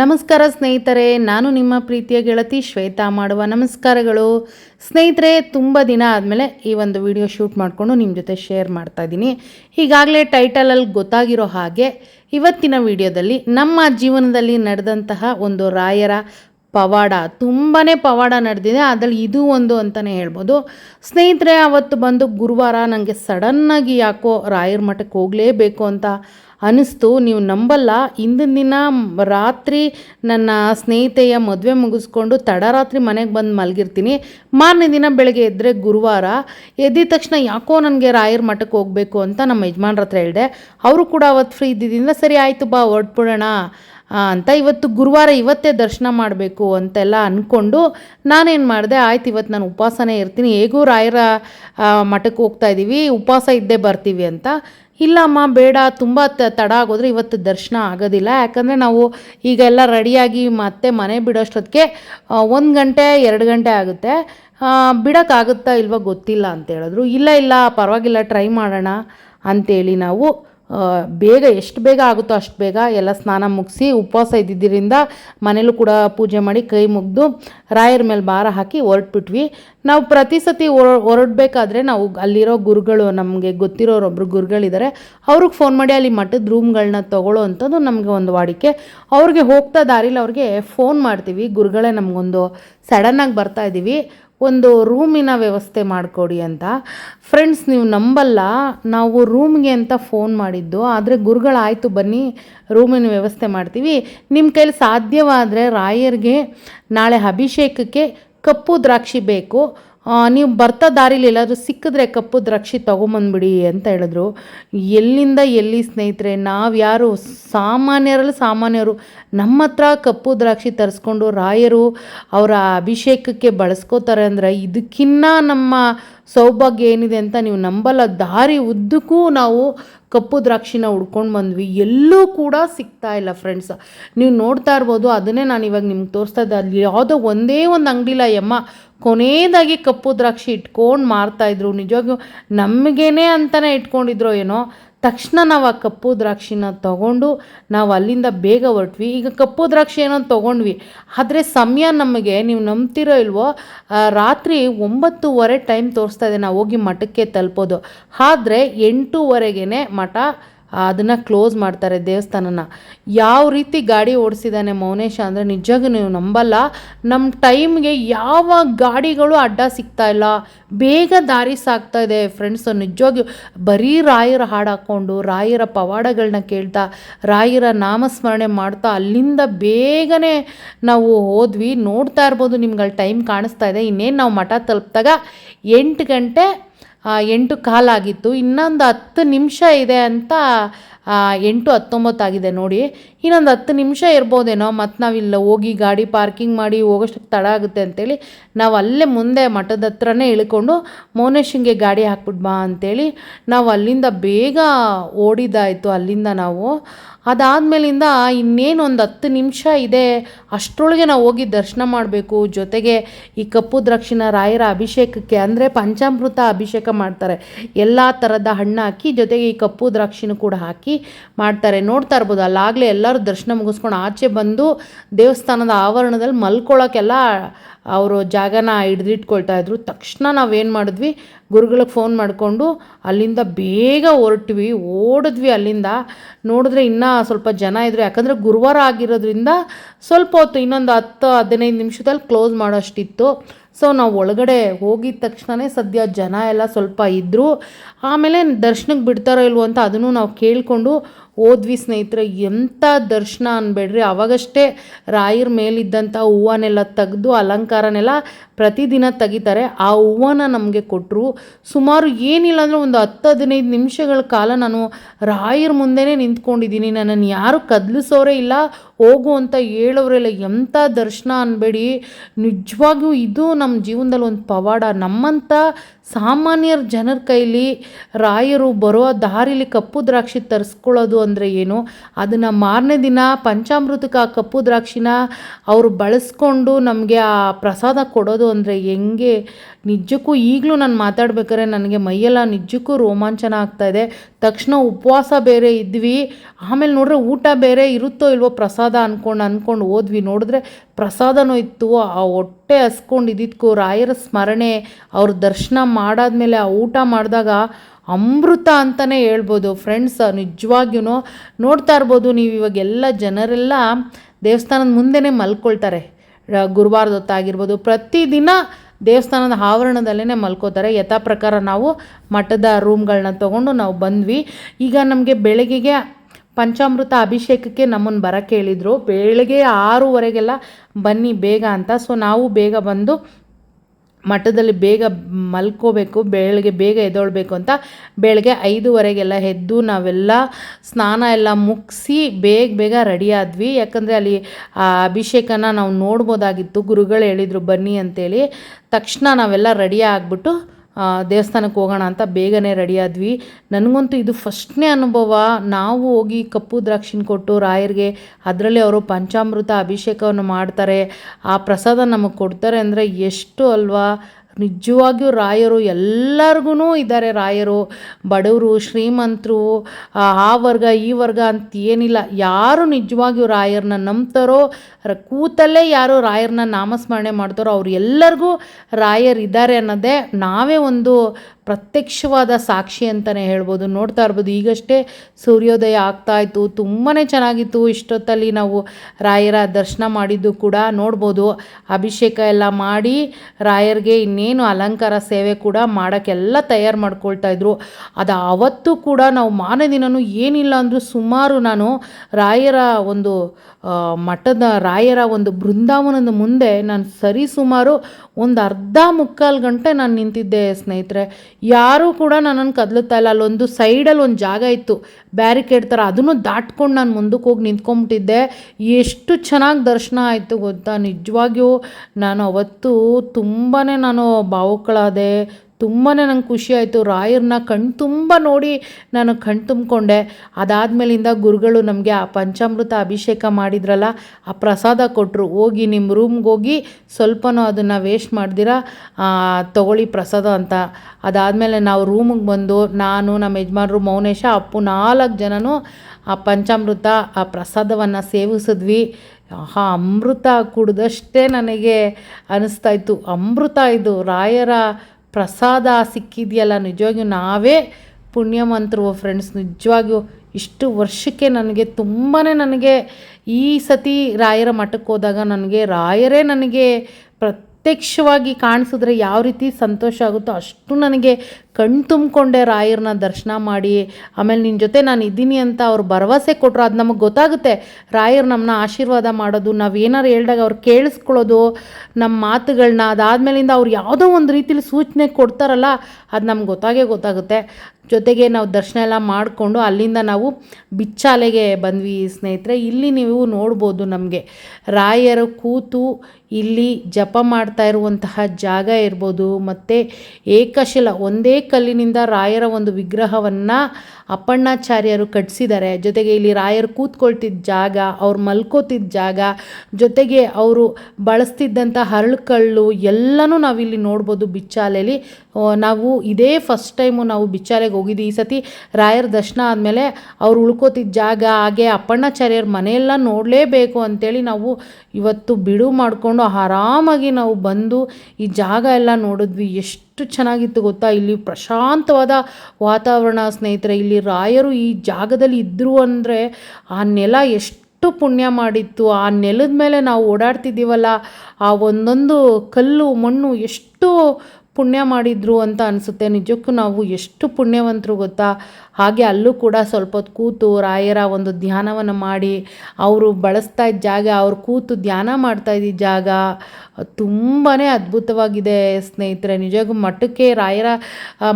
ನಮಸ್ಕಾರ ಸ್ನೇಹಿತರೆ, ನಾನು ನಿಮ್ಮ ಪ್ರೀತಿಯ ಗೆಳತಿ ಶ್ವೇತಾ ಮಾಡುವ ನಮಸ್ಕಾರಗಳು. ಸ್ನೇಹಿತರೆ, ತುಂಬ ದಿನ ಆದಮೇಲೆ ಈ ಒಂದು ವಿಡಿಯೋ ಶೂಟ್ ಮಾಡಿಕೊಂಡು ನಿಮ್ಮ ಜೊತೆ ಶೇರ್ ಮಾಡ್ತಾ ಇದ್ದೀನಿ. ಈಗಾಗಲೇ ಟೈಟಲಲ್ಲಿ ಗೊತ್ತಾಗಿರೋ ಹಾಗೆ ಇವತ್ತಿನ ವಿಡಿಯೋದಲ್ಲಿ ನಮ್ಮ ಜೀವನದಲ್ಲಿ ನಡೆದಂತಹ ಒಂದು ರಾಯರ ಪವಾಡ ತುಂಬಾ ಪವಾಡ ನಡೆದಿದೆ. ಅದರಲ್ಲಿ ಇದು ಒಂದು ಅಂತಲೇ ಹೇಳ್ಬೋದು. ಸ್ನೇಹಿತರೆ, ಅವತ್ತು ಬಂದು ಗುರುವಾರ ನನಗೆ ಸಡನ್ನಾಗಿ ಯಾಕೋ ರಾಯರ ಮಠಕ್ಕೆ ಹೋಗಲೇಬೇಕು ಅಂತ ಅನ್ನಿಸ್ತು ನೀವು ನಂಬಲ್ಲ. ಹಿಂದಿನ ದಿನ ರಾತ್ರಿ ನನ್ನ ಸ್ನೇಹಿತೆಯ ಮದುವೆ ಮುಗಿಸ್ಕೊಂಡು ತಡರಾತ್ರಿ ಮನೆಗೆ ಬಂದು ಮಲಗಿರ್ತೀನಿ. ಮಾರನೇ ದಿನ ಬೆಳಗ್ಗೆ ಎದ್ದರೆ ಗುರುವಾರ. ಎದ್ದಿದ ತಕ್ಷಣ ಯಾಕೋ ನನಗೆ ರಾಯರ ಮಠಕ್ಕೆ ಹೋಗಬೇಕು ಅಂತ ನಮ್ಮ ಯಜಮಾನ್ರ ಹತ್ರ ಹೇಳಿದೆ. ಅವರು ಕೂಡ ಅವತ್ತು ಫ್ರೀ ಇದ್ದಿದ್ದರಿಂದ ಸರಿ ಆಯಿತು, ಬಾ ಹೊರಟ್ಬಿಡೋಣ ಅಂತ ಇವತ್ತು ಗುರುವಾರ ಇವತ್ತೇ ದರ್ಶನ ಮಾಡಬೇಕು ಅಂತೆಲ್ಲ ಅಂದ್ಕೊಂಡು ನಾನೇನು ಮಾಡಿದೆ, ಆಯ್ತು ಇವತ್ತು ನಾನು ಉಪವಾಸನೇ ಇರ್ತೀನಿ. ಹೇಗೂ ರಾಯರ ಮಠಕ್ಕೆ ಹೋಗ್ತಾ ಇದ್ದೀವಿ ಉಪವಾಸ ಇದ್ದೇ ಬರ್ತೀವಿ ಅಂತ. ಇಲ್ಲಮ್ಮ, ಬೇಡ, ತುಂಬ ತಡ ಆಗೋದ್ರೆ ಇವತ್ತು ದರ್ಶನ ಆಗೋದಿಲ್ಲ. ಯಾಕಂದರೆ ನಾವು ಈಗ ಎಲ್ಲ ರೆಡಿಯಾಗಿ ಮತ್ತೆ ಮನೆ ಬಿಡೋಷ್ಟೊತ್ತಿಗೆ ಒಂದು ಗಂಟೆ, ಎರಡು ಗಂಟೆ ಆಗುತ್ತೆ. ಬಿಡೋಕ್ಕಾಗುತ್ತಾ ಇಲ್ವೋ ಗೊತ್ತಿಲ್ಲ ಅಂತ ಹೇಳಿದ್ರು. ಇಲ್ಲ ಇಲ್ಲ, ಪರವಾಗಿಲ್ಲ, ಟ್ರೈ ಮಾಡೋಣ ಅಂತೇಳಿ ನಾವು ಬೇಗ, ಎಷ್ಟು ಬೇಗ ಆಗುತ್ತೋ ಅಷ್ಟು ಬೇಗ ಎಲ್ಲ ಸ್ನಾನ ಮುಗಿಸಿ ಉಪವಾಸ ಇದ್ದಿದ್ದರಿಂದ ಮನೇಲೂ ಕೂಡ ಪೂಜೆ ಮಾಡಿ ಕೈ ಮುಗಿದು ರಾಯರ ಮೇಲೆ ಭಾರ ಹಾಕಿ ಹೊರಟ್ಬಿಟ್ವಿ. ನಾವು ಪ್ರತಿ ಸತಿ ಹೊರ- ಹೊರಡ್ಬೇಕಾದ್ರೆ ನಾವು ಅಲ್ಲಿರೋ ಗುರುಗಳು, ನಮಗೆ ಗೊತ್ತಿರೋರೊಬ್ಬರು ಗುರುಗಳಿದ್ದಾರೆ, ಅವ್ರಿಗೆ ಫೋನ್ ಮಾಡಿ ಅಲ್ಲಿ ಮಠದ ರೂಮ್ಗಳನ್ನ ತೊಗೊಳ್ಳೋ ಅಂಥದ್ದು ನಮಗೆ ಒಂದು ವಾಡಿಕೆ. ಅವ್ರಿಗೆ ಹೋಗ್ತಾ ದಾರಿಲಿ ಅವ್ರಿಗೆ ಫೋನ್ ಮಾಡ್ತೀವಿ. ಗುರುಗಳೇ ನಮಗೊಂದು ಸಡನ್ನಾಗಿ ಬರ್ತಾ ಇದ್ದೀವಿ ಒಂದು ರೂಮಿನ ವ್ಯವಸ್ಥೆ ಮಾಡಿಕೊಡಿ ಅಂತ. ಫ್ರೆಂಡ್ಸ್ ನೀವು ನಂಬಲ್ಲ. ನಾವು ರೂಮ್ಗೆ ಅಂತ ಫೋನ್ ಮಾಡಿದ್ದು. ಆದರೆ ಗುರುಗಳಾಯಿತು ಬನ್ನಿ, ರೂಮಿನ ವ್ಯವಸ್ಥೆ ಮಾಡ್ತೀವಿ. ನಿಮ್ಮ ಕೈಲಿ ಸಾಧ್ಯವಾದರೆ ರಾಯರ್ಗೆ ನಾಳೆ ಅಭಿಷೇಕಕ್ಕೆ ಕಪ್ಪು ದ್ರಾಕ್ಷಿ ಬೇಕು. ನೀವು ಬರ್ತಾ ದಾರಿಲಿ ಎಲ್ಲಾದರೂ ಸಿಕ್ಕಿದ್ರೆ ಕಪ್ಪು ದ್ರಾಕ್ಷಿ ತೊಗೊಂಬಂದ್ಬಿಡಿ ಅಂತ ಹೇಳಿದ್ರು. ಎಲ್ಲಿಂದ ಎಲ್ಲಿ ಸ್ನೇಹಿತರೆ, ನಾವು ಯಾರು ಸಾಮಾನ್ಯರಲ್ಲಿ ಸಾಮಾನ್ಯರು, ನಮ್ಮ ಹತ್ರ ಕಪ್ಪು ದ್ರಾಕ್ಷಿ ತರಿಸ್ಕೊಂಡು ರಾಯರು ಅವರ ಅಭಿಷೇಕಕ್ಕೆ ಬಳಸ್ಕೋತಾರೆ ಅಂದರೆ ಇದಕ್ಕಿನ್ನ ನಮ್ಮ ಸೌಭಾಗ್ಯ ಏನಿದೆ ಅಂತ ನೀವು ನಂಬಲ್ಲ. ದಾರಿ ಉದ್ದಕ್ಕೂ ನಾವು ಕಪ್ಪು ದ್ರಾಕ್ಷಿನ ಹುಡ್ಕೊಂಡು ಬಂದ್ವಿ. ಎಲ್ಲೂ ಕೂಡ ಸಿಗ್ತಾ ಇಲ್ಲ ಫ್ರೆಂಡ್ಸ್ ನೀವು ನೋಡ್ತಾ ಇರ್ಬೋದು, ಅದನ್ನೇ ನಾನು ಇವಾಗ ನಿಮ್ಗೆ ತೋರಿಸ್ತಾ ಇದ್ದೆ. ಅಲ್ಲಿ ಯಾವುದೋ ಒಂದೇ ಒಂದು ಅಂಗಡಿಲ ಯಮ್ಮ ಕೊನೆಯದಾಗಿ ಕಪ್ಪು ದ್ರಾಕ್ಷಿ ಇಟ್ಕೊಂಡು ಮಾರ್ತಾಯಿದ್ರು ನಿಜವಾಗ್ಲೂ ನಮಗೇನೆ ಅಂತಲೇ ಇಟ್ಕೊಂಡಿದ್ರೋ ಏನೋ. ತಕ್ಷಣ ನಾವು ಆ ಕಪ್ಪು ದ್ರಾಕ್ಷಿನ ತಗೊಂಡು ನಾವು ಅಲ್ಲಿಂದ ಬೇಗ ಹೊರಟ್ವಿ. ಈಗ ಕಪ್ಪು ದ್ರಾಕ್ಷಿ ಏನೋ ತೊಗೊಂಡ್ವಿ. ಆದರೆ ಸಮಯ ನಮಗೆ ನೀವು ನಂಬ್ತಿರೋ ಇಲ್ವೋ ರಾತ್ರಿ ಒಂಬತ್ತುವರೆ ಟೈಮ್ ತೋರಿಸ್ತಾ ಇದೆ ನಾವು ಹೋಗಿ ಮಠಕ್ಕೆ ತಲುಪೋದು. ಆದರೆ ಎಂಟೂವರೆಗೇ ಮಠ ಅದನ್ನು ಕ್ಲೋಸ್ ಮಾಡ್ತಾರೆ ದೇವಸ್ಥಾನನ. ಯಾವ ರೀತಿ ಗಾಡಿ ಓಡಿಸಿದ್ದಾನೆ ಮೌನೇಶ ಅಂದರೆ ನಿಜವಾಗೂ ನೀವು ನಂಬಲ್ಲ. ನಮ್ಮ ಟೈಮ್ಗೆ ಯಾವ ಗಾಡಿಗಳು ಅಡ್ಡ ಸಿಗ್ತಾ ಇಲ್ಲ. ಬೇಗ ದಾರಿ ಸಾಕ್ತಾ ಇದೆ ಫ್ರೆಂಡ್ಸು ನಿಜವಾಗಿ ಬರೀ ರಾಯರ ಹಾಡು ಹಾಕ್ಕೊಂಡು ರಾಯರ ಪವಾಡಗಳನ್ನ ಕೇಳ್ತಾ, ರಾಯರ ನಾಮಸ್ಮರಣೆ ಮಾಡ್ತಾ ಅಲ್ಲಿಂದ ಬೇಗನೆ ನಾವು ಹೋದ್ವಿ. ನೋಡ್ತಾ ಇರ್ಬೋದು ನಿಮ್ಗೆ ಅಲ್ಲಿ ಟೈಮ್ ಕಾಣಿಸ್ತಾ ಇದೆ. ಇನ್ನೇನು ನಾವು ಮಠ ತಲುಪಿದಾಗ ಎಂಟು ಗಂಟೆ ಎಂಟು ಕಾಲಾಗಿತ್ತು. ಇನ್ನೊಂದು ಹತ್ತು ನಿಮಿಷ ಇದೆ ಅಂತ ಎಂಟು ಹತ್ತೊಂಬತ್ತಾಗಿದೆ ನೋಡಿ. ಇನ್ನೊಂದು ಹತ್ತು ನಿಮಿಷ ಇರ್ಬೋದೇನೋ ಮತ್ತು ನಾವಿಲ್ಲ ಹೋಗಿ ಗಾಡಿ ಪಾರ್ಕಿಂಗ್ ಮಾಡಿ ಹೋಗೋಷ್ಟಕ್ಕೆ ತಡ ಆಗುತ್ತೆ ಅಂತೇಳಿ ನಾವು ಅಲ್ಲೇ ಮುಂದೆ ಮಠದ ಹತ್ರನೇ ಇಳ್ಕೊಂಡು ಮೌನೇಶಿಂಗೆ ಗಾಡಿ ಹಾಕ್ಬಿಟ್ಟು ಬಾ ಅಂತೇಳಿ ನಾವು ಅಲ್ಲಿಂದ ಬೇಗ ಓಡಿದಾಯಿತು ಅಲ್ಲಿಂದ ನಾವು. ಅದಾದಮೇಲಿಂದ ಇನ್ನೇನು ಒಂದು ಹತ್ತು ನಿಮಿಷ ಇದೆ, ಅಷ್ಟರೊಳಗೆ ನಾವು ಹೋಗಿ ದರ್ಶನ ಮಾಡಬೇಕು. ಜೊತೆಗೆ ಈ ಕಪ್ಪು ದ್ರಾಕ್ಷಿನ ರಾಯರ ಅಭಿಷೇಕಕ್ಕೆ ಅಂದರೆ ಪಂಚಾಮೃತ ಅಭಿಷೇಕ ಮಾಡ್ತಾರೆ. ಎಲ್ಲ ಥರದ ಹಣ್ಣು ಹಾಕಿ ಜೊತೆಗೆ ಈ ಕಪ್ಪು ದ್ರಾಕ್ಷಿನೂ ಕೂಡ ಹಾಕಿ ಮಾಡ್ತಾರೆ, ನೋಡ್ತಾ ಇರ್ಬೋದು. ಅಲ್ಲಾಗಲೇ ಎಲ್ಲರೂ ದರ್ಶನ ಮುಗಿಸ್ಕೊಂಡು ಆಚೆ ಬಂದು ದೇವಸ್ಥಾನದ ಆವರಣದಲ್ಲಿ ಮಲ್ಕೊಳ್ಳೋಕ್ಕೆಲ್ಲ ಅವರು ಜಾಗನ ಹಿಡಿದಿಟ್ಕೊಳ್ತಾ ಇದ್ರು. ತಕ್ಷಣ ನಾವೇನು ಮಾಡಿದ್ವಿ? ಗುರುಗಳಿಗೆ ಫೋನ್ ಮಾಡಿಕೊಂಡು ಅಲ್ಲಿಂದ ಬೇಗ ಹೊರಟ್ವಿ, ಓಡಿದ್ವಿ ಅಲ್ಲಿಂದ. ನೋಡಿದ್ರೆ ಇನ್ನೂ ಸ್ವಲ್ಪ ಜನ ಇದ್ರು. ಯಾಕಂದರೆ ಗುರುವಾರ ಆಗಿರೋದ್ರಿಂದ ಸ್ವಲ್ಪ ಹೊತ್ತು, ಇನ್ನೊಂದು ಹತ್ತು, ಹದಿನೈದು ನಿಮಿಷದಲ್ಲಿ ಕ್ಲೋಸ್ ಮಾಡೋಷ್ಟಿತ್ತು. ಸೊ ನಾವು ಒಳಗಡೆ ಹೋಗಿದ ತಕ್ಷಣವೇ ಸದ್ಯ ಜನ ಎಲ್ಲ ಸ್ವಲ್ಪ ಇದ್ದರು ಆಮೇಲೆ ದರ್ಶನಕ್ಕೆ ಬಿಡ್ತಾರೋ ಇಲ್ವೋ ಅಂತ ಅದನ್ನು ನಾವು ಕೇಳಿಕೊಂಡು ಹೋದ್ವಿ ಸ್ನೇಹಿತರೆ ಎಂಥ ದರ್ಶನ ಅನ್ಬೇಡ್ರಿ. ಅವಾಗಷ್ಟೇ ರಾಯರ ಮೇಲಿದ್ದಂಥ ಹೂವನ್ನೆಲ್ಲ ತೆಗೆದು ಅಲಂಕಾರನೆಲ್ಲ ಪ್ರತಿದಿನ ತೆಗಿತಾರೆ. ಆ ಹೂವನ ನಮಗೆ ಕೊಟ್ಟರು ಸುಮಾರು ಏನಿಲ್ಲ ಅಂದರೆ ಒಂದು ಹತ್ತು, ಹದಿನೈದು ನಿಮಿಷಗಳ ಕಾಲ ನಾನು ರಾಯರ ಮುಂದೆನೇ ನಿಂತ್ಕೊಂಡಿದ್ದೀನಿ. ನನ್ನನ್ನು ಯಾರು ಕದಲಿಸೋರೇ ಇಲ್ಲ. ಹೋಗು ಅಂತ ಹೇಳೋರೆಲ್ಲ ಎಂಥ ದರ್ಶನ ಅನ್ಬೇಡಿ. ನಿಜವಾಗಿಯೂ ಇದು ನಮ್ಮ ಜೀವನದಲ್ಲಿ ಒಂದು ಪವಾಡ. ನಮ್ಮಂಥ ಸಾಮಾನ್ಯರ ಜನರ ಕೈಲಿ ರಾಯರು ಬರೋ ದಾರಿಲಿ ಕಪ್ಪು ದ್ರಾಕ್ಷಿ ತರಿಸ್ಕೊಳ್ಳೋದು ಅಂದರೆ ಏನು? ಅದನ್ನು ಮಾರನೇ ದಿನ ಪಂಚಾಮೃತಕ್ಕೆ ಆ ಕಪ್ಪು ದ್ರಾಕ್ಷಿನ ಅವರು ಬಳಸ್ಕೊಂಡು ನಮಗೆ ಆ ಪ್ರಸಾದ ಕೊಡೋದು ಅಂದರೆ ಹೆಂಗೆ? ನಿಜಕ್ಕೂ ಈಗಲೂ ನಾನು ಮಾತಾಡ್ಬೇಕಾದ್ರೆ ನನಗೆ ಮೈಯೆಲ್ಲ ನಿಜಕ್ಕೂ ರೋಮಾಂಚನ ಆಗ್ತಾ ಇದೆ. ತಕ್ಷಣ ಉಪವಾಸ ಬೇರೆ ಇದ್ವಿ. ಆಮೇಲೆ ನೋಡ್ರೆ ಊಟ ಬೇರೆ ಇರುತ್ತೋ ಇಲ್ವೋ ಪ್ರಸಾದ ಅಂದ್ಕೊಂಡು ಅಂದ್ಕೊಂಡು ಹೋದ್ವಿ. ನೋಡಿದ್ರೆ ಪ್ರಸಾದನೂ ಇತ್ತು. ಆ ಹೊಟ್ಟೆ ಹಸ್ಕೊಂಡು ಇದ್ದಿದ್ಕು ರಾಯರ ಸ್ಮರಣೆ, ಅವ್ರ ದರ್ಶನ ಮಾಡಾದ್ಮೇಲೆ ಆ ಊಟ ಮಾಡಿದಾಗ ಅಮೃತ ಅಂತಲೇ ಹೇಳ್ಬೋದು. ಫ್ರೆಂಡ್ಸ್ ನಿಜವಾಗ್ಯೂ ನೋಡ್ತಾ ಇರ್ಬೋದು ನೀವು ಇವಾಗ ಎಲ್ಲ ಜನರೆಲ್ಲ ದೇವಸ್ಥಾನದ ಮುಂದೆನೇ ಮಲ್ಕೊಳ್ತಾರೆ. ಗುರುವಾರದ ಹೊತ್ತಾಗಿರ್ಬೋದು ಪ್ರತಿದಿನ ದೇವಸ್ಥಾನದ ಆವರಣದಲ್ಲೇ ಮಲ್ಕೋತಾರೆ. ಯಥಾ ಪ್ರಕಾರ ನಾವು ಮಠದ ರೂಮ್ಗಳನ್ನ ತೊಗೊಂಡು ನಾವು ಬಂದ್ವಿ. ಈಗ ನಮಗೆ ಬೆಳಗ್ಗೆಗೆ ಪಂಚಾಮೃತ ಅಭಿಷೇಕಕ್ಕೆ ನಮ್ಮನ್ನು ಬರೋಕ್ಕೆ ಹೇಳಿದರು. ಬೆಳಗ್ಗೆ ಆರೂವರೆಗೆಲ್ಲ ಬನ್ನಿ ಬೇಗ ಅಂತ. ಸೊ ನಾವು ಬೇಗ ಬಂದು ಮಠದಲ್ಲಿ ಬೇಗ ಮಲ್ಕೋಬೇಕು, ಬೆಳಗ್ಗೆ ಬೇಗ ಎದ್ದೊಳ್ಬೇಕು ಅಂತ ಬೆಳಗ್ಗೆ ಐದೂವರೆಗೆಲ್ಲ ಎದ್ದು ನಾವೆಲ್ಲ ಸ್ನಾನ ಎಲ್ಲ ಮುಗಿಸಿ ಬೇಗ ಬೇಗ ರೆಡಿ ಆದ್ವಿ. ಯಾಕಂದರೆ ಅಲ್ಲಿ, ಆ, ಅಭಿಷೇಕನ ನಾವು ನೋಡ್ಬೋದಾಗಿತ್ತು. ಗುರುಗಳು ಹೇಳಿದರು, ಬನ್ನಿ ಅಂತೇಳಿ. ತಕ್ಷಣ ನಾವೆಲ್ಲ ರೆಡಿ ಆಗಿಬಿಟ್ಟು ದೇವಸ್ಥಾನಕ್ಕೆ ಹೋಗೋಣ ಅಂತ ಬೇಗನೆ ರೆಡಿಯಾದ್ವಿ ನನಗಂತೂ ಇದು ಫಸ್ಟ್ನೇ ಅನುಭವ. ನಾವು ಹೋಗಿ ಕಪ್ಪು ದ್ರಾಕ್ಷಿನ ಕೊಟ್ಟು ರಾಯರಿಗೆ ಅದರಲ್ಲಿ ಅವರು ಪಂಚಾಮೃತ ಅಭಿಷೇಕವನ್ನು ಮಾಡ್ತಾರೆ. ಆ ಪ್ರಸಾದ ನಮಗೆ ಕೊಡ್ತಾರೆ ಅಂದರೆ ಎಷ್ಟು ಅಲ್ವಾ? ನಿಜವಾಗಿಯೂ ರಾಯರು ಎಲ್ಲರಿಗೂ ಇದ್ದಾರೆ ರಾಯರು, ಬಡವರು, ಶ್ರೀಮಂತರು, ಆ ವರ್ಗ, ಈ ವರ್ಗ ಅಂತ ಏನಿಲ್ಲ. ಯಾರು ನಿಜವಾಗಿಯೂ ರಾಯರನ್ನ ನಂಬ್ತಾರೋ ಕೂತಲ್ಲೇ ಯಾರು ರಾಯರನ್ನ ನಾಮಸ್ಮರಣೆ ಮಾಡ್ತಾರೋ, ಅವ್ರು ಎಲ್ಲರಿಗೂ ರಾಯರಿದ್ದಾರೆ ಅನ್ನೋದೇ ನಾವೇ ಒಂದು ಪ್ರತ್ಯಕ್ಷವಾದ ಸಾಕ್ಷಿ ಅಂತಲೇ ಹೇಳ್ಬೋದು. ನೋಡ್ತಾ ಇರ್ಬೋದು. ಈಗಷ್ಟೇ ಸೂರ್ಯೋದಯ ಆಗ್ತಾ ಇತ್ತು. ತುಂಬಾ ಚೆನ್ನಾಗಿತ್ತು. ಇಷ್ಟೊತ್ತಲ್ಲಿ ನಾವು ರಾಯರ ದರ್ಶನ ಮಾಡಿದ್ದು ಕೂಡ ನೋಡ್ಬೋದು. ಅಭಿಷೇಕ ಎಲ್ಲ ಮಾಡಿ ರಾಯರಿಗೆ ಇನ್ನೇನು ಅಲಂಕಾರ, ಸೇವೆ ಕೂಡ ಮಾಡೋಕ್ಕೆಲ್ಲ ತಯಾರು ಮಾಡ್ಕೊಳ್ತಾ ಇದ್ರು. ಅದು ಅವತ್ತು ಕೂಡ ನಾವು ಮಾರನೇ ದಿನನೂ ಏನಿಲ್ಲ ಅಂದರೂ ಸುಮಾರು ನಾನು ರಾಯರ ಒಂದು ಮಠದ ರಾಯರ ಒಂದು ಬೃಂದಾವನದ ಮುಂದೆ ನಾನು ಸರಿ ಸುಮಾರು ಒಂದು ಅರ್ಧ ಮುಕ್ಕಾಲು ಗಂಟೆ ನಾನು ನಿಂತಿದ್ದೆ ಸ್ನೇಹಿತರೆ. ಯಾರೂ ಕೂಡ ನನ್ನನ್ನು ಕದಲುತ್ತಾ ಇಲ್ಲ. ಅಲ್ಲೊಂದು ಸೈಡಲ್ಲಿ ಒಂದು ಜಾಗ ಇತ್ತು. ಬ್ಯಾರಿಕೇಡ್ ಥರ ಅದನ್ನು ದಾಟ್ಕೊಂಡು ನಾನು ಮುಂದಕ್ಕೆ ಹೋಗಿ ನಿಂತ್ಕೊಂಬಿಟ್ಟಿದ್ದೆ. ಎಷ್ಟು ಚೆನ್ನಾಗಿ ದರ್ಶನ ಆಯಿತು ಗೊತ್ತಾ? ನಿಜವಾಗಿಯೂ ನಾನು ಅವತ್ತು ತುಂಬಾ ನಾನು ಭಾವುಕಳಾದೆ ತುಂಬಾ ನಂಗೆ ಖುಷಿ ಆಯಿತು. ರಾಯರನ್ನ ಕಣ್ ತುಂಬ ನೋಡಿ ನಾನು ಕಣ್ ತುಂಬಿಕೊಂಡೆ. ಅದಾದಮೇಲಿಂದ ಗುರುಗಳು ನಮಗೆ ಆ ಪಂಚಾಮೃತ ಅಭಿಷೇಕ ಮಾಡಿದ್ರಲ್ಲ, ಆ ಪ್ರಸಾದ ಕೊಟ್ಟರು ಹೋಗಿ ನಿಮ್ಮ ರೂಮ್ಗೆ ಹೋಗಿ ಸ್ವಲ್ಪನೂ ಅದನ್ನು ವೇಸ್ಟ್ ಮಾಡ್ದಿರ ತಗೊಳ್ಳಿ ಪ್ರಸಾದ ಅಂತ. ಅದಾದಮೇಲೆ ನಾವು ರೂಮಿಗೆ ಬಂದು ನಾನು ನಮ್ಮ ಯಜಮಾನರು ಮೌನೇಶ, ಅಪ್ಪು ನಾಲ್ಕು ಜನನೂ ಆ ಪಂಚಾಮೃತ, ಆ ಪ್ರಸಾದವನ್ನು ಸೇವಿಸಿದ್ವಿ. ಆಹಾ, ಅಮೃತ ಕುಡ್ದಷ್ಟೇ ನನಗೆ ಅನಿಸ್ತಾ ಇತ್ತು. ಅಮೃತ ಇದು ರಾಯರ ಪ್ರಸಾದ ಸಿಕ್ಕಿದೆಯಲ್ಲ ನಿಜವಾಗಿಯೂ ನಾವೇ ಪುಣ್ಯವಂತರು ಫ್ರೆಂಡ್ಸ್ ನಿಜವಾಗಿಯೂ ಇಷ್ಟು ವರ್ಷಕ್ಕೆ ನನಗೆ ತುಂಬಾ ನನಗೆ ಈ ಸತಿ ರಾಯರ ಮಠಕ್ಕೆ ಹೋದಾಗ ನನಗೆ ರಾಯರೇ ನನಗೆ ಪ್ರತ್ಯಕ್ಷವಾಗಿ ಕಾಣಿಸಿದ್ರೆ ಯಾವ ರೀತಿ ಸಂತೋಷ ಆಗುತ್ತೋ ಅಷ್ಟು ನನಗೆ ಕಣ್ ತುಂಬಿಕೊಂಡೆ ರಾಯರನ್ನ ದರ್ಶನ ಮಾಡಿ. ಆಮೇಲೆ ನಿನ್ನ ಜೊತೆ ನಾನು ಇದ್ದೀನಿ ಅಂತ ಅವ್ರು ಭರವಸೆ ಕೊಟ್ಟರು ಅದು ನಮಗೆ ಗೊತ್ತಾಗುತ್ತೆ. ರಾಯರು ನಮ್ಮನ್ನ ಆಶೀರ್ವಾದ ಮಾಡೋದು, ನಾವು ಏನಾರು ಹೇಳ್ದಾಗ ಅವ್ರು ಕೇಳಿಸ್ಕೊಳ್ಳೋದು ನಮ್ಮ ಮಾತುಗಳನ್ನ ಅದಾದಮೇಲಿಂದ ಅವ್ರು ಯಾವುದೋ ಒಂದು ರೀತಿಲಿ ಸೂಚನೆ ಕೊಡ್ತಾರಲ್ಲ, ಅದು ನಮ್ಗೆ ಗೊತ್ತಾಗೇ ಗೊತ್ತಾಗುತ್ತೆ. ಜೊತೆಗೆ ನಾವು ದರ್ಶನ ಎಲ್ಲ ಮಾಡಿಕೊಂಡು ಅಲ್ಲಿಂದ ನಾವು ಬಿಚ್ಚಾಲೆಗೆ ಬಂದ್ವಿ ಸ್ನೇಹಿತರೆ. ಇಲ್ಲಿ ನೀವು ನೋಡ್ಬೋದು ನಮಗೆ. ರಾಯರು ಕೂತು ಇಲ್ಲಿ ಜಪ ಮಾಡ್ತಾ ಇರುವಂತಹ ಜಾಗ ಇರ್ಬೋದು, ಮತ್ತು ಏಕಶಿಲ, ಒಂದೇ ಕಲ್ಲಿನಿಂದ ರಾಯರ ಒಂದು ವಿಗ್ರಹವನ್ನು ಅಪ್ಪಣ್ಣಾಚಾರ್ಯರು ಕಟ್ಟಿಸಿದ್ದಾರೆ ಜೊತೆಗೆ ಇಲ್ಲಿ ರಾಯರು ಕೂತ್ಕೊಳ್ತಿದ್ದ ಜಾಗ, ಅವ್ರು ಮಲ್ಕೋತಿದ್ದ ಜಾಗ, ಜೊತೆಗೆ ಅವರು ಬಳಸ್ತಿದ್ದಂಥ ಹರಳುಕಲ್ಲು ಎಲ್ಲನೂ ನಾವಿಲ್ಲಿ ನೋಡ್ಬೋದು ಬಿಚ್ಚಾಲೆಯಲ್ಲಿ ನಾವು ಇದೇ ಫಸ್ಟ್ ಟೈಮು ನಾವು ಬಿಚ್ಚಾಲೆಗೆ ಹೋಗಿದ್ದು ಈ ಸತಿ ರಾಯರ ದರ್ಶನ ಆದಮೇಲೆ ಅವ್ರು ಉಳ್ಕೋತಿದ್ದ ಜಾಗ, ಹಾಗೆ ಅಪ್ಪಣ್ಣಾಚಾರ್ಯರ ಮನೆಯೆಲ್ಲ ನೋಡಲೇಬೇಕು ಅಂತೇಳಿ ನಾವು ಇವತ್ತು ಬಿಡು ಮಾಡಿಕೊಂಡು ಆರಾಮಾಗಿ ನಾವು ಬಂದು ಈ ಜಾಗ ಎಲ್ಲ ನೋಡಿದ್ವಿ. ಎಷ್ಟು ಚೆನ್ನಾಗಿತ್ತು ಗೊತ್ತಾ? ಇಲ್ಲಿ ಪ್ರಶಾಂತವಾದ ವಾತಾವರಣ ಸ್ನೇಹಿತರೆ, ಇಲ್ಲಿ ರಾಯರು ಈ ಜಾಗದಲ್ಲಿ ಇದ್ದರು ಅಂದರೆ ಆ ನೆಲ ಎಷ್ಟು ಎಷ್ಟು ಪುಣ್ಯ ಮಾಡಿತ್ತು. ಆ ನೆಲದ ಮೇಲೆ ನಾವು ಓಡಾಡ್ತಿದ್ದೀವಲ್ಲ, ಆ ಒಂದೊಂದು ಕಲ್ಲು, ಮಣ್ಣು ಎಷ್ಟು ಪುಣ್ಯ ಮಾಡಿದ್ರು ಅಂತ ಅನಿಸುತ್ತೆ. ನಿಜಕ್ಕೂ ನಾವು ಎಷ್ಟು ಪುಣ್ಯವಂತರು ಗೊತ್ತಾ? ಹಾಗೆ ಅಲ್ಲೂ ಕೂಡ ಸ್ವಲ್ಪ ಹೊತ್ತು ಕೂತು ರಾಯರ ಒಂದು ಧ್ಯಾನವನ್ನು ಮಾಡಿ, ಅವರು ಬಳಸ್ತಾ ಇದ್ದ ಜಾಗ, ಅವ್ರು ಕೂತು ಧ್ಯಾನ ಮಾಡ್ತಾ ಇದ್ದ ಜಾಗ ತುಂಬಾ ಅದ್ಭುತವಾಗಿದೆ ಸ್ನೇಹಿತರೆ. ನಿಜಕ್ಕೂ ಮಠಕ್ಕೆ ರಾಯರ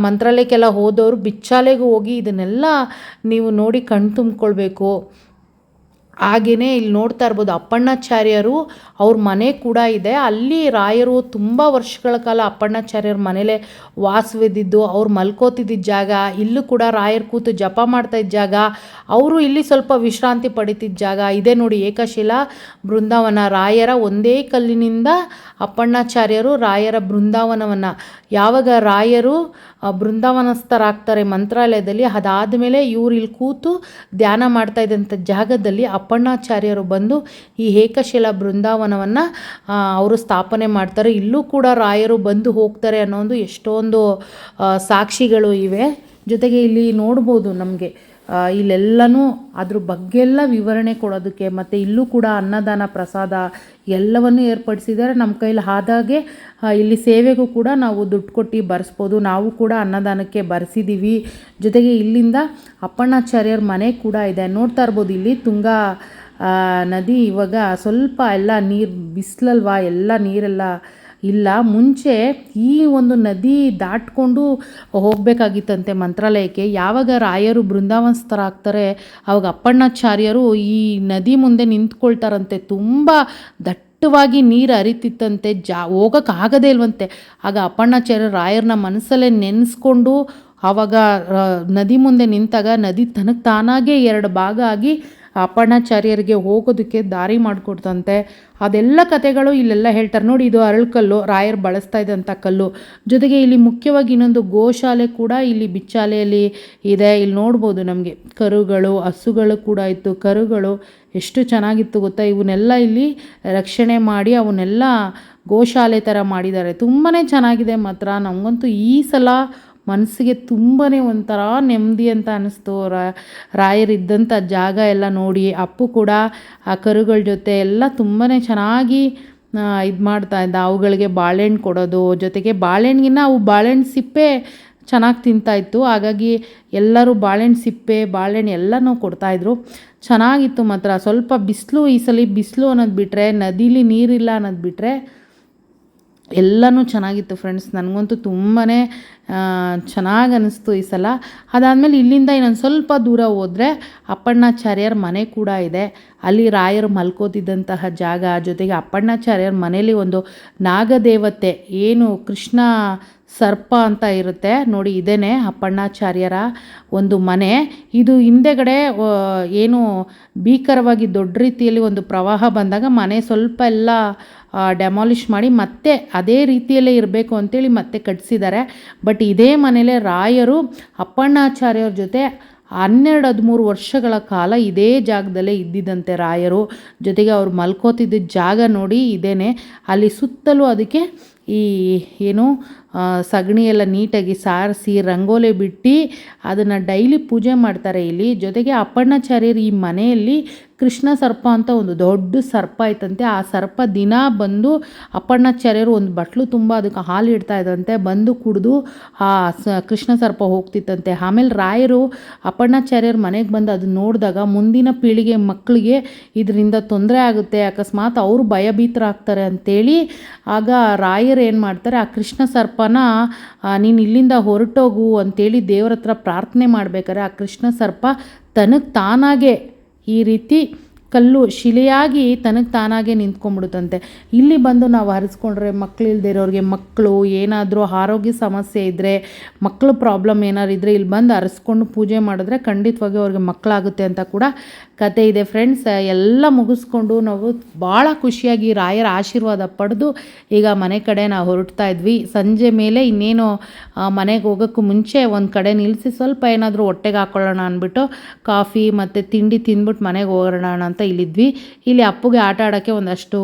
ಮಂತ್ರಾಲಯಕ್ಕೆಲ್ಲ ಹೋದವರು ಬಿಚ್ಚಾಲೆಗೂ ಹೋಗಿ ಇದನ್ನೆಲ್ಲ ನೀವು ನೋಡಿ ಕಣ್ ತುಂಬಿಕೊಳ್ಬೇಕು. ಹಾಗೆಯೇ ಇಲ್ಲಿ ನೋಡ್ತಾ ಇರ್ಬೋದು ಅಪ್ಪಣ್ಣಾಚಾರ್ಯರು ಅವ್ರ ಮನೆ ಕೂಡ ಇದೆ. ಅಲ್ಲಿ ರಾಯರು ತುಂಬ ವರ್ಷಗಳ ಕಾಲ ಅಪ್ಪಣ್ಣಾಚಾರ್ಯರ ಮನೇಲೆ ವಾಸವಿದ್ದಿದ್ದು ಅವ್ರು ಮಲ್ಕೋತಿದ್ದಿದ್ದ ಜಾಗ, ಇಲ್ಲೂ ಕೂಡ ರಾಯರು ಕೂತು ಜಪ ಮಾಡ್ತಾ ಇದ್ದ ಜಾಗ, ಅವರು ಇಲ್ಲಿ ಸ್ವಲ್ಪ ವಿಶ್ರಾಂತಿ ಪಡಿತಿದ್ದ ಜಾಗ. ಇದೆ ನೋಡಿ ಏಕಶಿಲಾ ಬೃಂದಾವನ ರಾಯರ ಒಂದೇ ಕಲ್ಲಿನಿಂದ ಅಪ್ಪಣ್ಣಾಚಾರ್ಯರು ರಾಯರ ಬೃಂದಾವನವನ್ನು ಯಾವಾಗ ರಾಯರು ಬೃಂದಾವನಸ್ಥರಾಗ್ತಾರೆ ಮಂತ್ರಾಲಯದಲ್ಲಿ ಅದಾದಮೇಲೆ ಇವ್ರು ಇಲ್ಲಿ ಕೂತು ಧ್ಯಾನ ಮಾಡ್ತಾ ಇದ್ದಂಥ ಜಾಗದಲ್ಲಿ ಅಪ್ಪಣ್ಣಾಚಾರ್ಯರು ಬಂದು ಈ ಏಕಶಿಲಾ ಬೃಂದಾವನವನ್ನು ಅವರು ಸ್ಥಾಪನೆ ಮಾಡ್ತಾರೆ. ಇಲ್ಲೂ ಕೂಡ ರಾಯರು ಬಂದು ಹೋಗ್ತಾರೆ ಅನ್ನೋ ಒಂದು ಎಷ್ಟೊಂದು ಸಾಕ್ಷಿಗಳು ಇವೆ. ಜೊತೆಗೆ ಇಲ್ಲಿ ನೋಡ್ಬೋದು ನಮಗೆ. ಇಲ್ಲೆಲ್ಲನೂ ಅದ್ರ ಬಗ್ಗೆ ಎಲ್ಲ ವಿವರಣೆ ಕೊಡೋದಕ್ಕೆ ಮತ್ತು ಇಲ್ಲೂ ಕೂಡ ಅನ್ನದಾನ ಪ್ರಸಾದ ಎಲ್ಲವನ್ನು ಏರ್ಪಡಿಸಿದ್ದಾರೆ. ನಮ್ಮ ಕೈಲಿ ಆದಾಗೆ ಇಲ್ಲಿ ಸೇವೆಗೂ ಕೂಡ ನಾವು ದುಡ್ಡು ಕೊಟ್ಟು ಬರೆಸ್ಬೋದು. ನಾವು ಕೂಡ ಅನ್ನದಾನಕ್ಕೆ ಬರೆಸಿದ್ದೀವಿ ಜೊತೆಗೆ ಇಲ್ಲಿಂದ ಅಪ್ಪಣ್ಣಾಚಾರ್ಯರ ಮನೆ ಕೂಡ ಇದೆ. ನೋಡ್ತಾ ಇರ್ಬೋದು, ಇಲ್ಲಿ ತುಂಗಾ ನದಿ ಇವಾಗ ಸ್ವಲ್ಪ ಎಲ್ಲ ನೀರು, ಬಿಸಿಲಲ್ವಾ? ಎಲ್ಲ ನೀರೆಲ್ಲ ಇಲ್ಲ, ಮುಂಚೆ ಈ ಒಂದು ನದಿ ದಾಟ್ಕೊಂಡು ಹೋಗಬೇಕಾಗಿತ್ತಂತೆ ಮಂತ್ರಾಲಯಕ್ಕೆ. ಯಾವಾಗ ರಾಯರು ಬೃಂದಾವನಸ್ಥರಾಗ್ತಾರೆ ಆವಾಗ ಅಪ್ಪಣ್ಣಾಚಾರ್ಯರು ಈ ನದಿ ಮುಂದೆ ನಿಂತ್ಕೊಳ್ತಾರಂತೆ. ತುಂಬ ದಟ್ಟವಾಗಿ ನೀರು ಅರಿತಿತ್ತಂತೆ ಜಾ ಹೋಗೋಕ್ಕಾಗದೇ ಇಲ್ವಂತೆ. ಆಗ ಅಪ್ಪಣ್ಣಾಚಾರ್ಯ ರಾಯರನ್ನ ಮನಸ್ಸಲ್ಲೇ ನೆನೆಸ್ಕೊಂಡು ಆವಾಗ ನದಿ ಮುಂದೆ ನಿಂತಾಗ ನದಿ ತನಗೆ ತಾನಾಗೇ ಎರಡು ಭಾಗ ಆಗಿ ಅಪ್ಪಣ್ಣಾಚಾರ್ಯರಿಗೆ ಹೋಗೋದಕ್ಕೆ ದಾರಿ ಮಾಡಿಕೊಡ್ತಂತೆ. ಅದೆಲ್ಲ ಕತೆಗಳು ಇಲ್ಲೆಲ್ಲ ಹೇಳ್ತಾರೆ. ನೋಡಿ, ಇದು ಅರಳ್ಕಲ್ಲು ರಾಯರ್ ಬಳಸ್ತಾ ಇದ್ದಂಥ ಕಲ್ಲು. ಜೊತೆಗೆ ಇಲ್ಲಿ ಮುಖ್ಯವಾಗಿ ಇನ್ನೊಂದು ಗೋಶಾಲೆ ಕೂಡ ಇಲ್ಲಿ ಬಿಚ್ಚಾಲೆಯಲ್ಲಿ ಇದೆ. ಇಲ್ಲಿ ನೋಡ್ಬೋದು ನಮಗೆ. ಕರುಗಳು, ಹಸುಗಳು ಕೂಡ ಇತ್ತು. ಕರುಗಳು ಎಷ್ಟು ಚೆನ್ನಾಗಿತ್ತು ಗೊತ್ತಾ? ಇವನ್ನೆಲ್ಲ ಇಲ್ಲಿ ರಕ್ಷಣೆ ಮಾಡಿ ಅವನ್ನೆಲ್ಲ ಗೋಶಾಲೆ ಥರ ಮಾಡಿದ್ದಾರೆ. ತುಂಬಾ ಚೆನ್ನಾಗಿದೆ ಮಾತ್ರ. ನಮಗಂತೂ ಈ ಸಲ ಮನಸ್ಸಿಗೆ ತುಂಬಾ ಒಂಥರ ನೆಮ್ಮದಿ ಅಂತ ಅನ್ನಿಸ್ತು ರಾಯರಿದ್ದಂಥ ಜಾಗ ಎಲ್ಲ ನೋಡಿ, ಅಪ್ಪು ಕೂಡ ಆ ಕರುಗಳ ಜೊತೆ ಎಲ್ಲ ತುಂಬಾ ಚೆನ್ನಾಗಿ ಇದು ಮಾಡ್ತಾ ಇದ್ದ. ಅವುಗಳಿಗೆ ಬಾಳೆಹಣ್ಣು ಕೊಡೋದು, ಜೊತೆಗೆ ಬಾಳೆಹಣ್ಣಿಗಿನ್ನ ಅವು ಬಾಳೆಹಣ್ಣು ಸಿಪ್ಪೆ ಚೆನ್ನಾಗಿ ತಿಂತಾಯಿತ್ತು ಹಾಗಾಗಿ ಎಲ್ಲರೂ ಬಾಳೆಹಣ್ಣು ಸಿಪ್ಪೆ, ಬಾಳೆಹಣ್ಣು ಎಲ್ಲನೂ ಕೊಡ್ತಾಯಿದ್ರು ಚೆನ್ನಾಗಿತ್ತು ಮಾತ್ರ. ಸ್ವಲ್ಪ ಬಿಸಿಲು, ಈ ಸಲ ಬಿಸಿಲು ಅನ್ನೋದು ಬಿಟ್ಟರೆ ನದೀಲಿ ನೀರಿಲ್ಲ ಅನ್ನೋದು ಬಿಟ್ಟರೆ ಎಲ್ಲನೂ ಚೆನ್ನಾಗಿತ್ತು ಫ್ರೆಂಡ್ಸ್ ನನಗಂತೂ ತುಂಬಾ ಚೆನ್ನಾಗಿ ಅನ್ನಿಸ್ತು ಈ ಸಲ. ಅದಾದಮೇಲೆ ಇಲ್ಲಿಂದ ಇನ್ನೊಂದು ಸ್ವಲ್ಪ ದೂರ ಹೋದರೆ ಅಪ್ಪಣ್ಣಾಚಾರ್ಯರ ಮನೆ ಕೂಡ ಇದೆ. ಅಲ್ಲಿ ರಾಯರು ಮಲ್ಕೋತಿದ್ದಂತಹ ಜಾಗ. ಜೊತೆಗೆ ಅಪ್ಪಣ್ಣಾಚಾರ್ಯರ ಮನೇಲಿ ಒಂದು ನಾಗದೇವತೆ, ಏನು ಕೃಷ್ಣ ಸರ್ಪ ಅಂತ ಇರುತ್ತೆ. ನೋಡಿ, ಇದೇನೆ ಅಪ್ಪಣ್ಣಾಚಾರ್ಯರ ಒಂದು ಮನೆ. ಇದು ಹಿಂದೆಗಡೆ ಏನು ಭೀಕರವಾಗಿ ದೊಡ್ಡ ರೀತಿಯಲ್ಲಿ ಒಂದು ಪ್ರವಾಹ ಬಂದಾಗ ಮನೆ ಸ್ವಲ್ಪ ಎಲ್ಲ ಡೆಮಾಲಿಷ್ ಮಾಡಿ ಮತ್ತೆ ಅದೇ ರೀತಿಯಲ್ಲೇ ಇರಬೇಕು ಅಂತೇಳಿ ಮತ್ತೆ ಕಟ್ಟಿಸಿದ್ದಾರೆ ಬಟ್ ಇದೇ ಮನೇಲೆ ರಾಯರು, ಅಪ್ಪಣ್ಣಾಚಾರ್ಯರ ಜೊತೆ ಹನ್ನೆರಡು ಹದಿಮೂರು ವರ್ಷಗಳ ಕಾಲ ಇದೇ ಜಾಗದಲ್ಲೇ ಇದ್ದಿದ್ದಂತೆ ರಾಯರು. ಜೊತೆಗೆ ಅವ್ರು ಮಲ್ಕೋತಿದ್ದ ಜಾಗ ನೋಡಿ ಇದೇನೆ. ಅಲ್ಲಿ ಸುತ್ತಲೂ ಅದಕ್ಕೆ ಈ, ಏನು ಸಗಣಿ ಎಲ್ಲ ನೀಟಾಗಿ ಸಾರಿಸಿ ರಂಗೋಲೆ ಬಿಟ್ಟು ಅದನ್ನು ಡೈಲಿ ಪೂಜೆ ಮಾಡ್ತಾರೆ ಇಲ್ಲಿ. ಜೊತೆಗೆ ಅಪ್ಪಣ್ಣಾಚಾರ್ಯರು ಈ ಮನೆಯಲ್ಲಿ ಕೃಷ್ಣ ಸರ್ಪ ಅಂತ ಒಂದು ದೊಡ್ಡ ಸರ್ಪ ಐತಂತೆ. ಆ ಸರ್ಪ ದಿನ ಬಂದು ಅಪ್ಪಣ್ಣಾಚಾರ್ಯರು ಒಂದು ಬಟ್ಲು ತುಂಬ ಅದಕ್ಕೆ ಹಾಲು ಇಡ್ತಾ ಇದ್ದಂತೆ ಬಂದು ಕುಡಿದು ಆ ಸ, ಕೃಷ್ಣ ಸರ್ಪ ಹೋಗ್ತಿತ್ತಂತೆ. ಆಮೇಲೆ ರಾಯರು ಅಪ್ಪಣ್ಣಾಚಾರ್ಯರ ಮನೆಗೆ ಬಂದು ಅದನ್ನ ನೋಡಿದಾಗ ಮುಂದಿನ ಪೀಳಿಗೆ ಮಕ್ಕಳಿಗೆ ಇದರಿಂದ ತೊಂದರೆ ಆಗುತ್ತೆ. ಅಕಸ್ಮಾತ್ ಅವರು ಭಯಭೀತರಾಗ್ತಾರೆ ಅಂತೇಳಿ ಆಗ ರಾಯರು ಏನು ಮಾಡ್ತಾರೆ, ಆ ಕೃಷ್ಣ ಸರ್ಪನ ನೀನು ಇಲ್ಲಿಂದ ಹೊರಟೋಗು ಅಂತೇಳಿ ದೇವ್ರ ಹತ್ರ ಪ್ರಾರ್ಥನೆ ಮಾಡ್ಬೇಕಾದ್ರೆ ಆ ಕೃಷ್ಣ ಸರ್ಪ ತನಗೆ ತಾನಾಗೆ ಈ ರೀತಿ ಕಲ್ಲು ಶಿಲೆಯಾಗಿ ತನಗೆ ತಾನಾಗೆ ನಿಂತ್ಕೊಂಡ್ಬಿಡುತ್ತಂತೆ. ಇಲ್ಲಿ ಬಂದು ನಾವು ಹರಿಸ್ಕೊಂಡ್ರೆ ಮಕ್ಳು ಇರೋರಿಗೆ ಮಕ್ಕಳು ಏನಾದರೂ ಆರೋಗ್ಯ ಸಮಸ್ಯೆ ಇದ್ದರೆ ಮಕ್ಕಳು ಪ್ರಾಬ್ಲಮ್ ಏನಾದ್ರು ಇದ್ದರೆ ಇಲ್ಲಿ ಬಂದು ಹರಿಸ್ಕೊಂಡು ಪೂಜೆ ಮಾಡಿದ್ರೆ ಖಂಡಿತವಾಗಿ ಅವ್ರಿಗೆ ಮಕ್ಕಳಾಗುತ್ತೆ ಅಂತ ಕೂಡ ಕತೆ ಇದೆ ಫ್ರೆಂಡ್ಸ್ ಎಲ್ಲ ಮುಗಿಸ್ಕೊಂಡು ನಾವು ಭಾಳ ಖುಷಿಯಾಗಿ ರಾಯರ ಆಶೀರ್ವಾದ ಪಡೆದು ಈಗ ಮನೆ ಕಡೆ ನಾವು ಹೊರಡ್ತಾ ಇದ್ವಿ. ಸಂಜೆ ಮೇಲೆ ಇನ್ನೇನು ಮನೆಗೆ ಹೋಗೋಕ್ಕೂ ಮುಂಚೆ ಒಂದು ಕಡೆ ನಿಲ್ಲಿಸಿ ಸ್ವಲ್ಪ ಏನಾದರೂ ಹೊಟ್ಟೆಗೆ ಹಾಕ್ಕೊಳ್ಳೋಣ ಅಂದ್ಬಿಟ್ಟು ಕಾಫಿ ಮತ್ತು ತಿಂಡಿ ತಿಂದ್ಬಿಟ್ಟು ಮನೆಗೆ ಹೋಗೋಣ ಅಂತ ಇಲ್ಲಿದ್ವಿ. ಇಲ್ಲಿ ಅಪ್ಪುಗೆ ಆಟ ಆಡೋಕ್ಕೆ ಒಂದಷ್ಟು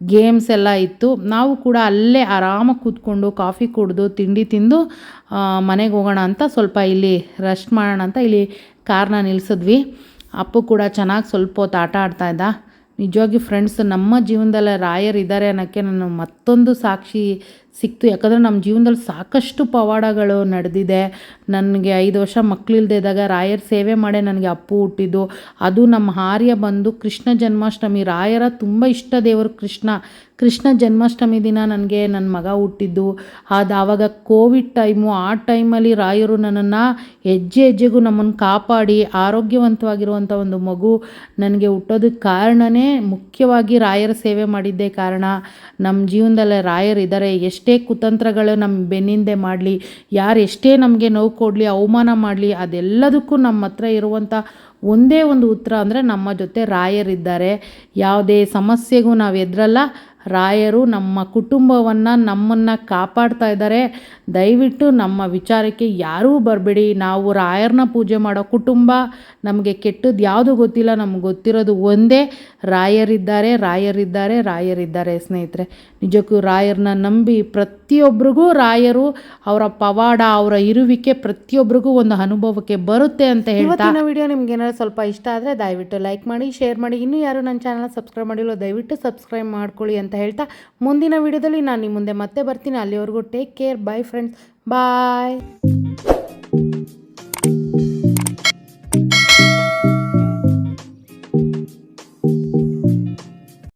ಗೇಮ್ಸ್ ಎಲ್ಲ ಇತ್ತು. ನಾವು ಕೂಡ ಅಲ್ಲೇ ಆರಾಮಾಗಿ ಕೂತ್ಕೊಂಡು ಕಾಫಿ ಕುಡಿದು ತಿಂಡಿ ತಿಂದು ಮನೆಗೆ ಹೋಗೋಣ ಅಂತ ಸ್ವಲ್ಪ ಇಲ್ಲಿ ರೆಸ್ಟ್ ಮಾಡೋಣ ಅಂತ ಇಲ್ಲಿ ಕಾರನ್ನ ನಿಲ್ಲಿಸಿದ್ವಿ ಅಪ್ಪು ಕೂಡ ಚೆನ್ನಾಗಿ ಸ್ವಲ್ಪ ಹೊತ್ತು ಆಟ ಆಡ್ತಾ ಇದ್ದ. ನಿಜವಾಗಿ ಫ್ರೆಂಡ್ಸ್ ನಮ್ಮ ಜೀವನದಲ್ಲೇ ರಾಯರ್ ಇದ್ದಾರೆ ಅನ್ನೋಕ್ಕೆ ನಾನು ಮತ್ತೊಂದು ಸಾಕ್ಷಿ ಸಿಕ್ತು. ಯಾಕಂದರೆ ನಮ್ಮ ಜೀವನದಲ್ಲಿ ಸಾಕಷ್ಟು ಪವಾಡಗಳು ನಡೆದಿದೆ. ನನಗೆ ಐದು ವರ್ಷ ಮಕ್ಕಳಿಲ್ದೇ ಇದ್ದಾಗ ರಾಯರ ಸೇವೆ ಮಾಡೇ ನನಗೆ ಅಪ್ಪು ಹುಟ್ಟಿದ್ದು. ಅದು ನಮ್ಮ ಹಾರ್ಯ ಬಂದು ಕೃಷ್ಣ ಜನ್ಮಾಷ್ಟಮಿ, ರಾಯರ ತುಂಬ ಇಷ್ಟ ದೇವರು ಕೃಷ್ಣ. ಕೃಷ್ಣ ಜನ್ಮಾಷ್ಟಮಿ ದಿನ ನನಗೆ ನನ್ನ ಮಗ ಹುಟ್ಟಿದ್ದು. ಅದು ಆವಾಗ ಕೋವಿಡ್ ಟೈಮು, ಆ ಟೈಮಲ್ಲಿ ರಾಯರು ನನ್ನನ್ನು ಹೆಜ್ಜೆ ಹೆಜ್ಜೆಗೂ ನಮ್ಮನ್ನು ಕಾಪಾಡಿ ಆರೋಗ್ಯವಂತವಾಗಿರುವಂಥ ಒಂದು ಮಗು ನನಗೆ ಹುಟ್ಟೋದಕ್ಕೆ ಕಾರಣನೇ ಮುಖ್ಯವಾಗಿ ರಾಯರ ಸೇವೆ ಮಾಡಿದ್ದೇ ಕಾರಣ. ನಮ್ಮ ಜೀವನದಲ್ಲೇ ರಾಯರು ಇದ್ದಾರೆ. ಎಷ್ಟೇ ಕುತಂತ್ರಗಳು ನಮ್ಮ ಬೆನ್ನಿಂದೆ ಮಾಡಲಿ, ಯಾರು ಎಷ್ಟೇ ನಮಗೆ ನೋವು ಕೊಡಲಿ, ಅವಮಾನ ಮಾಡಲಿ, ಅದೆಲ್ಲದಕ್ಕೂ ನಮ್ಮ ಹತ್ರ ಇರುವಂಥ ಒಂದೇ ಒಂದು ಉತ್ತರ ಅಂದರೆ ನಮ್ಮ ಜೊತೆ ರಾಯರಿದ್ದಾರೆ. ಯಾವುದೇ ಸಮಸ್ಯೆಗೂ ನಾವು ಎದುರಲ್ಲ ರಾಯರು ನಮ್ಮ ಕುಟುಂಬವನ್ನು ನಮ್ಮನ್ನು ಕಾಪಾಡ್ತಾ ಇದ್ದಾರೆ. ದಯವಿಟ್ಟು ನಮ್ಮ ವಿಚಾರಕ್ಕೆ ಯಾರೂ ಬರಬೇಡಿ. ನಾವು ರಾಯರನ್ನ ಪೂಜೆ ಮಾಡೋ ಕುಟುಂಬ ನಮಗೆ ಕೆಟ್ಟದ್ದು ಯಾವುದು ಗೊತ್ತಿಲ್ಲ, ನಮ್ಗೆ ಗೊತ್ತಿರೋದು ಒಂದೇ ರಾಯರಿದ್ದಾರೆ ರಾಯರಿದ್ದಾರೆ ರಾಯರಿದ್ದಾರೆ. ಸ್ನೇಹಿತರೆ, ನಿಜಕ್ಕೂ ರಾಯರನ್ನ ನಂಬಿ ಪ್ರತಿಯೊಬ್ಬರಿಗೂ ರಾಯರು ಅವರ ಪವಾಡ, ಅವರ ಇರುವಿಕೆ ಪ್ರತಿಯೊಬ್ಬರಿಗೂ ಒಂದು ಅನುಭವಕ್ಕೆ ಬರುತ್ತೆ ಅಂತ ಹೇಳ್ತಾ ವಿಡಿಯೋ ನಿಮ್ಗೆ ಏನಾದ್ರು ಸ್ವಲ್ಪ ಇಷ್ಟ ಆದರೆ ದಯವಿಟ್ಟು ಲೈಕ್ ಮಾಡಿ, ಶೇರ್ ಮಾಡಿ. ಇನ್ನೂ ಯಾರು ನನ್ನ ಚಾನಲ್ ಸಬ್ಸ್ಕ್ರೈಬ್ ಮಾಡಿಲ್ಲ, ದಯವಿಟ್ಟು ಸಬ್ಸ್ಕ್ರೈಬ್ ಮಾಡ್ಕೊಳ್ಳಿ ಅಂತ ಹೇಳ್ತಾ ಮುಂದಿನ ವಿಡಿಯೋದಲ್ಲಿ ನಾನು ನಿಮ್ಮ ಮುಂದೆ ಮತ್ತೆ ಬರ್ತೀನಿ. ಅಲ್ಲಿವರೆಗೂ take care bye friends bye